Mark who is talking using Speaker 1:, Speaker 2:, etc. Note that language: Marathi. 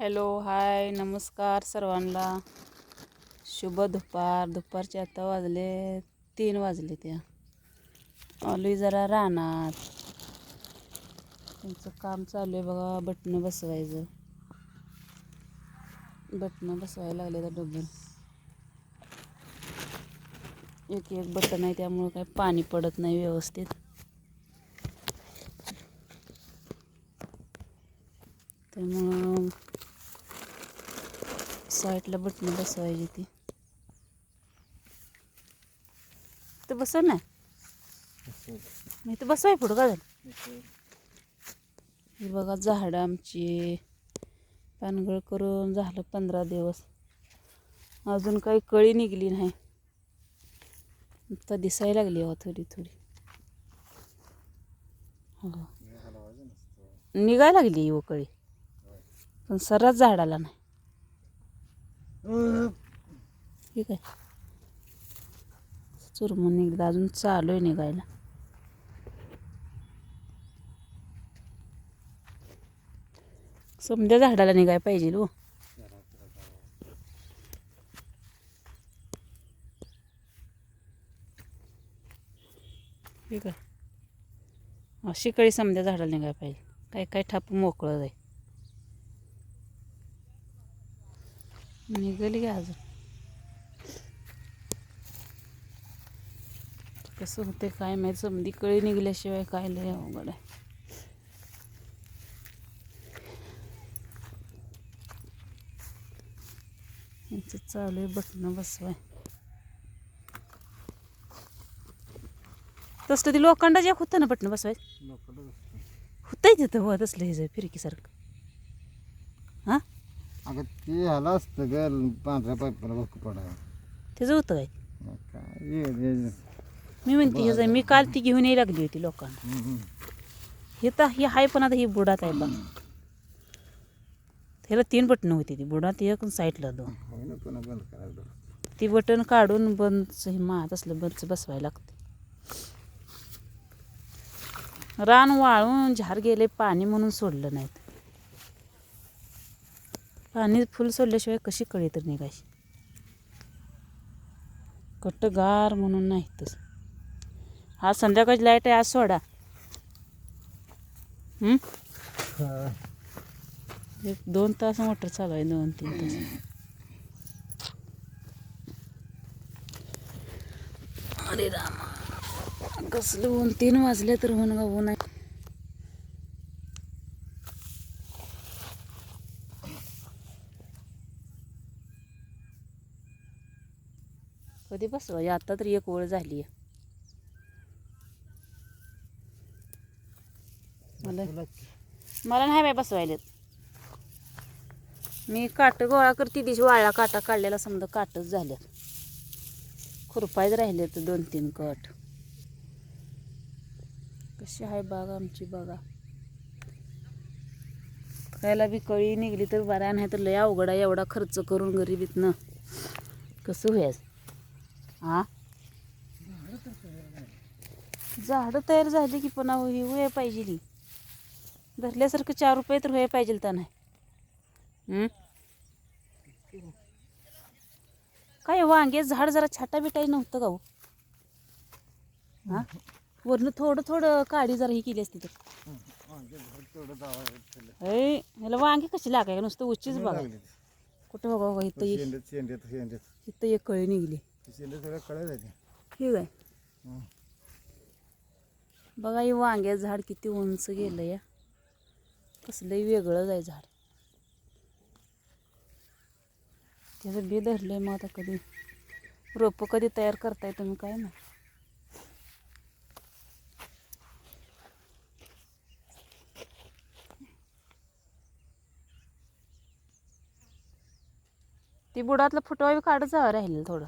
Speaker 1: हॅलो हाय नमस्कार सर्वांना. शुभ दुपार. दुपारचे आता वाजले तीन वाजले त्या ऑली जरा राहणार त्यांचं काम चालू आहे बघा बटणं बसवायचं. बटणं बसवायला लागले तर डबल. एक एक बटन आहे त्यामुळं काही पाणी पडत नाही व्यवस्थित. त्यामुळं साईडला बटणं बसवायची ती. तर बसव ना. मी तर बसवाय पुढं का झालं? ही बघा झाडं आमची. पानगळ करून झालं पंधरा दिवस. अजून काही कळी निघली नाही. आता दिसायला लागली हो थोडी थोडी. हो निघायला लागली हो कळी. पण सर्रास झाडाला नाही. ठीक आहे. चुरमून निघलं अजून चालू आहे निघायला. समजा झाडाला निघाय पाहिजे हो. ठीक आहे. अशी समजा झाडाला निघाय पाहिजे. काय काय ठाप मोकळं जाईल निघाली का अजून. कसं होते काय माहीत समधी कळी निघल्याशिवाय काय लय अवघड आहे. यांचं चालू आहे बटणं बसवाय. तसलं ते लोखंडाचे एक होतं ना बटणं बसवाय? होतंय तिथं हो तसलं हे जे फिरकीसारखं. हां?
Speaker 2: अगं ते ह्याला असतं ग पांढऱ्या पाईपाला पडा
Speaker 1: त्याचं होतं काय. मी म्हणते हे मी काल ती घेऊन यायला लागली होती लोकांना.
Speaker 2: हम्म.
Speaker 1: हे तर हे हाय पण आता ही बुडात आहे बा त्याला तीन बटणं होती ती बुडात एक आणि साईडला दोन.
Speaker 2: होय ना पुन्हा बंद करायचं
Speaker 1: ती बटन काढून बंदच हे मात असलं बंदच बसवायला लागते. रान वाळून झार गेले पाणी म्हणून सोडलं नाहीत. पाणी फुल सोडल्याशिवाय कशी कळी तर निघायची? कट्टगार म्हणून नाही तसं हा संध्याकाळची लाइट आहे आज सोडा? एक दोन तास मोटर चालू आहे दोन तीन तास. अरे रामा. कसलं ऊन तीन वाजले तर ऊन गा ऊन आहे कधी बसवा आता तर एक ओळ झाली आहे मला मला नाही बाय बसवायलेत. मी काट गोळा करते दिवशी वाळा काटा काढलेला समजा काटच झाल्यात. खुरपायच राहिले तर दोन तीन कट. कशी आहे बाग आमची बघा. खायला बी कळी निघली तर बऱ्या नाही तर लय अवघड आहे एवढा खर्च करून गरिबीतनं. कसं व्हायच हा? झाडं तयार झाली की पण ही होय पाहिजे धरल्यासारखं चार रुपये तर होय पाहिजे तर नाही. हं? काय वांगे झाड जरा छाटा बिटाई नव्हतं का हो? हा? वरनं थोडं थोडं काडी जरा ही केली असती तर. ऐ ह्याला वांगे कशी लागाय? नुसतं उचीच बघा. कुठं बघा बघा इथं इथं एक कळी निघली.
Speaker 2: सगळं कळत आहे.
Speaker 1: ठीक आहे. बघा हे वांग्या झाड किती उंच गेलं या कसलंही वेगळंच आहे झाड. त्याचं बी धरलंय मग आता कधी. रोपं कधी तयार करताय तुम्ही काय ना ती बुडातलं फुटवा बी काढत जावं राहिलेलं थोडं.